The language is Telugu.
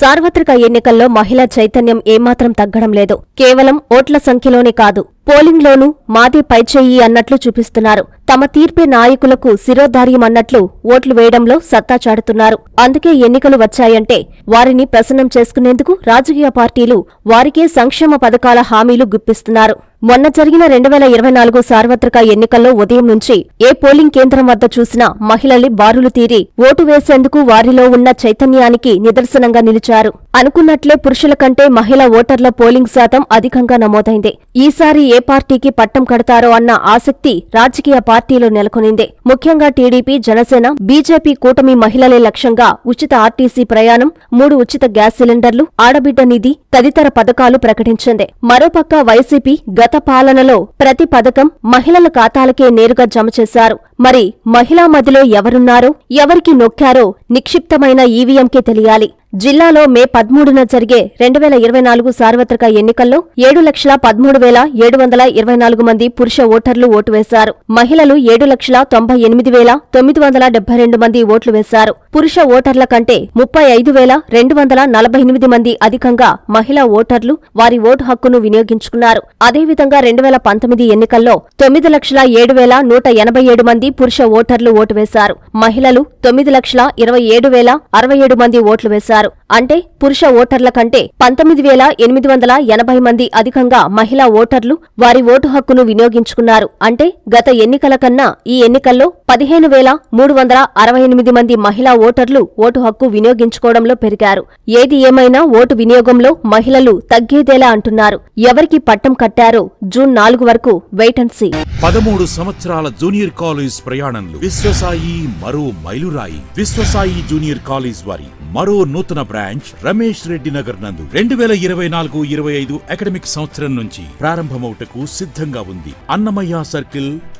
సార్వత్రిక ఎన్నికల్లో మహిళా చైతన్యం ఏమాత్రం తగ్గడం లేదు. కేవలం ఓట్ల సంఖ్యలోనే కాదు. పోలింగ్లోనూ మాదే పైచేయి అన్నట్లు చూపిస్తున్నారు. తమ తీర్పే నాయకులకు శిరోధార్యం అన్నట్లు ఓట్లు వేయడంలో సత్తా చాటుతున్నారు. అందుకే ఎన్నికలు వచ్చాయంటే వారిని ప్రసన్నం చేసుకునేందుకు రాజకీయ పార్టీలు వారికే సంక్షేమ పథకాల హామీలు గుప్పిస్తున్నారు. మొన్న జరిగిన రెండు వేల ఇరవై నాలుగు సార్వత్రిక ఎన్నికల్లో ఉదయం నుంచి ఏ పోలింగ్ కేంద్రం వద్ద చూసినా మహిళలు బారులు తీరి ఓటు వేసేందుకు వారిలో ఉన్న చైతన్యానికి నిదర్శనంగా నిలిచారు. అనుకున్నట్లే పురుషుల కంటే మహిళా ఓటర్ల పోలింగ్ శాతం అధికంగా నమోదైంది. ఈసారి ఏ పార్టీకి పట్టం కడతారో అన్న ఆసక్తి రాజకీయ పార్టీలో నెలకొనింది. ముఖ్యంగా టీడీపీ జనసేన బీజేపీ కూటమి మహిళలే లక్ష్యంగా ఉచిత ఆర్టీసీ ప్రయాణం మూడు ఉచిత గ్యాస్ సిలిండర్లు ఆడబిడ్డ నిధి తదితర పథకాలు ప్రకటించింది. మరోపక్క వైసీపీ గత పాలనలో ప్రతి పథకం మహిళల ఖాతాలకే నేరుగా జమ చేశారు. మరి మహిళా మదిలో ఎవరున్నారో ఎవరికి నొక్కారో నిక్షిప్తమైన ఈవీఎంకే తెలియాలి. జిల్లాలో మే పదమూడున జరిగే రెండు వేల ఇరవై నాలుగు సార్వత్రిక ఎన్నికల్లో ఏడు లక్షల పదమూడు వేల ఏడు వందల ఇరవై నాలుగు మంది పురుష ఓటర్లు ఓటు వేశారు. మహిళలు ఏడు లక్షల తొంభై ఎనిమిది వేల తొమ్మిది వందల డెబ్బై రెండు మంది ఓట్లు వేశారు. పురుష ఓటర్ల కంటే ముప్పై ఐదు వేల రెండు వందల నలభై ఎనిమిది మంది అధికంగా మహిళా ఓటర్లు వారి ఓటు హక్కును వినియోగించుకున్నారు. అదేవిధంగా రెండు వేల పంతొమ్మిది ఎన్నికల్లో తొమ్మిది లక్షల ఏడు వేల నూట ఎనభై ఏడు మంది పురుష ఓటర్లు ఓటు వేశారు. మహిళలు తొమ్మిది లక్షల ఇరవై ఏడు వేల అరవై ఏడు మంది ఓట్లు వేశారు. అంటే పురుష ఓటర్ల కంటే పంతొమ్మిది వేల ఎనిమిది వందల ఎనభై మంది అధికంగా మహిళా ఓటర్లు వారి ఓటు హక్కును వినియోగించుకున్నారు. అంటే గత ఎన్నికల కన్నా ఈ ఎన్నికల్లో పదిహేను వేల మూడు వందల అరవై ఎనిమిది మంది మహిళా ఓటర్లు ఓటు హక్కు వినియోగించుకోవడంలో పెరిగారు. ఏది ఏమైనా ఓటు వినియోగంలో మహిళలు తగ్గేదేలా అంటున్నారు. ఎవరికి పట్టం కట్టారో జూన్ నాలుగు వరకు వెయిట్ పదమూడు సంవత్సరాల జూనియర్ కాలేజ్ ప్రయాణంలో విశ్వసాయి మరో మైలురాయి. విశ్వసాయి జూనియర్ కాలేజ్ వారి మరో నూతన బ్రాంచ్ రమేష్ రెడ్డి నగర్ నందు రెండు వేల ఇరవై నాలుగు ఇరవై ఐదు అకాడమిక్ సంవత్సరం నుంచి ప్రారంభమవుటకు సిద్ధంగా ఉంది. అన్నమయ్య సర్కిల్